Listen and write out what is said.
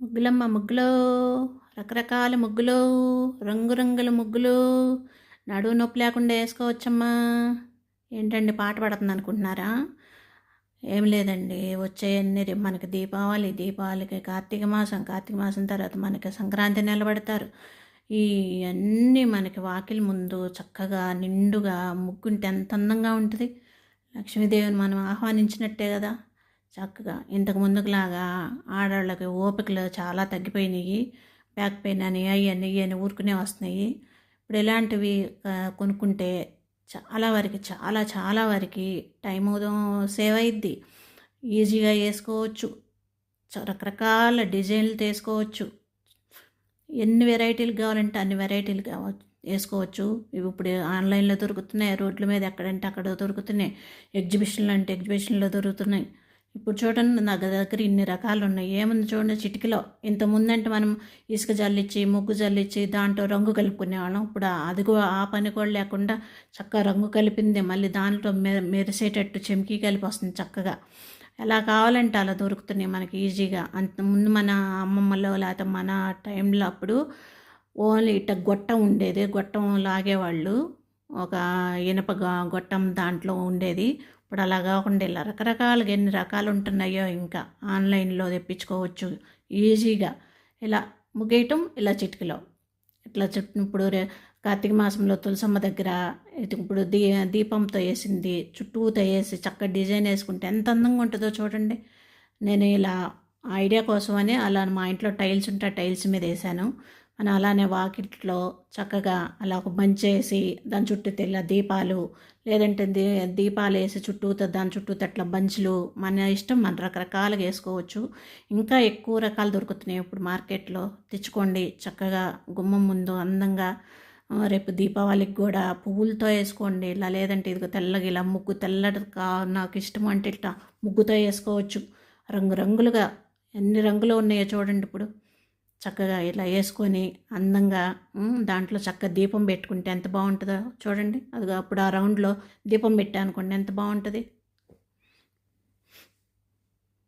ముగ్గులమ్మ ముగ్గులు రకరకాల ముగ్గులు రంగురంగుల ముగ్గులు నడువు నొప్పి లేకుండా వేసుకోవచ్చమ్మా. ఏంటండి పాట పడుతుంది అనుకుంటున్నారా? ఏం లేదండి వచ్చేయన్ని రేపు మనకి దీపావళి దీపావళికి కార్తీక మాసం కార్తీక మాసం తర్వాత మనకి సంక్రాంతి నిలబడతారు. ఈ అన్నీ మనకి వాకిలి ముందు చక్కగా నిండుగా ముగ్గుంటే ఎంత అందంగా ఉంటుంది. లక్ష్మీదేవిని మనం ఆహ్వానించినట్టే కదా. చక్కగా ఇంతకు ముందుకులాగా ఆడవాళ్ళకి ఓపికలు చాలా తగ్గిపోయినాయి. బ్యాక్ పెయిన్ అని అవి అని ఊరుకునే వస్తున్నాయి. ఇప్పుడు ఇలాంటివి కొనుక్కుంటే చాలా వరకు చాలా చాలా వరకు టైం సేవ్ అయిద్ది. ఈజీగా వేసుకోవచ్చు. చ- రకరకాల డిజైన్లు తీసుకోవచ్చు. ఎన్ని వెరైటీలు కావాలంటే అన్ని వెరైటీలు కావచ్చు వేసుకోవచ్చు. ఇవి ఇప్పుడు ఆన్లైన్లో దొరుకుతున్నాయి. రోడ్ల మీద ఎక్కడంటే అక్కడ దొరుకుతున్నాయి. ఎగ్జిబిషన్లు అంటే ఎగ్జిబిషన్లో దొరుకుతున్నాయి. ఇప్పుడు చూడండి నా దగ్గర ఇన్ని రకాలు ఉన్నాయి ఏముంది చూడండి చిటికలో. ఇంత ముందంటే మనం ఇసుక జల్లిచ్చి ముగ్గు జల్లిచ్చి దాంట్లో రంగు కలుపుకునేవాళ్ళం. ఇప్పుడు అది కూడా ఆ పని కూడా లేకుండా చక్కగా రంగు కలిపింది. మళ్ళీ దాంట్లో మె మెరిసేటట్టు చెమికి కలిపి వస్తుంది చక్కగా. ఎలా కావాలంటే అలా దొరుకుతున్నాయి మనకి ఈజీగా. అంత ముందు మన అమ్మమ్మలో లేకపోతే మన టైంలో అప్పుడు ఓన్లీ ఇట్ట గొట్టం ఉండేది. గొట్టం లాగేవాళ్ళు. ఒక ఇనప గొట్టం దాంట్లో ఉండేది. ఇప్పుడు అలా కాకుండా ఇలా రకరకాలుగా ఎన్ని రకాలు ఉంటున్నాయో ఇంకా ఆన్లైన్లో తెప్పించుకోవచ్చు. ఈజీగా. ఇలా ముగ్గేయటం ఇలా చిటికలో. ఇట్లా చుట్టూ ఇప్పుడు రే- కార్తీక మాసంలో తులసమ్మ దగ్గర ఇప్పుడు దీ దీపంతో వేసింది చుట్టూతో వేసి చక్కగా డిజైన్ వేసుకుంటే ఎంత అందంగా ఉంటుందో చూడండి. నేను ఇలా ఐడియా కోసమని అలా మా ఇంట్లో టైల్స్ ఉంటే ఆ టైల్స్ మీద వేసాను. అని అలానే వాకిట్లో చక్కగా అలా ఒక మంచి వేసి దాని చుట్టూ తెల్ల దీపాలు లేదంటే దీ దీపాలు వేసి చుట్టూ దాని చుట్టూ తట్ల బంచులు మన ఇష్టం మన రకరకాలుగా వేసుకోవచ్చు. ఇంకా ఎక్కువ రకాలు దొరుకుతున్నాయి ఇప్పుడు మార్కెట్లో. తెచ్చుకోండి చక్కగా గుమ్మం ముందు అందంగా రేపు దీపావళికి కూడా పువ్వులతో వేసుకోండి. ఇలా లేదంటే ఇదిగో తెల్లగా ఇలా ముగ్గు తెల్లటి నాకు ఇష్టం అంటే ఇట్లా ముగ్గుతో వేసుకోవచ్చు. రంగురంగులుగా ఎన్ని రంగులు ఉన్నాయో చూడండి ఇప్పుడు. చక్కగా ఇలా వేసుకొని అందంగా దాంట్లో చక్కగా దీపం పెట్టుకుంటే ఎంత బాగుంటుందో చూడండి. అది అప్పుడు ఆ రౌండ్లో దీపం పెట్టానుకోండి ఎంత బాగుంటుంది.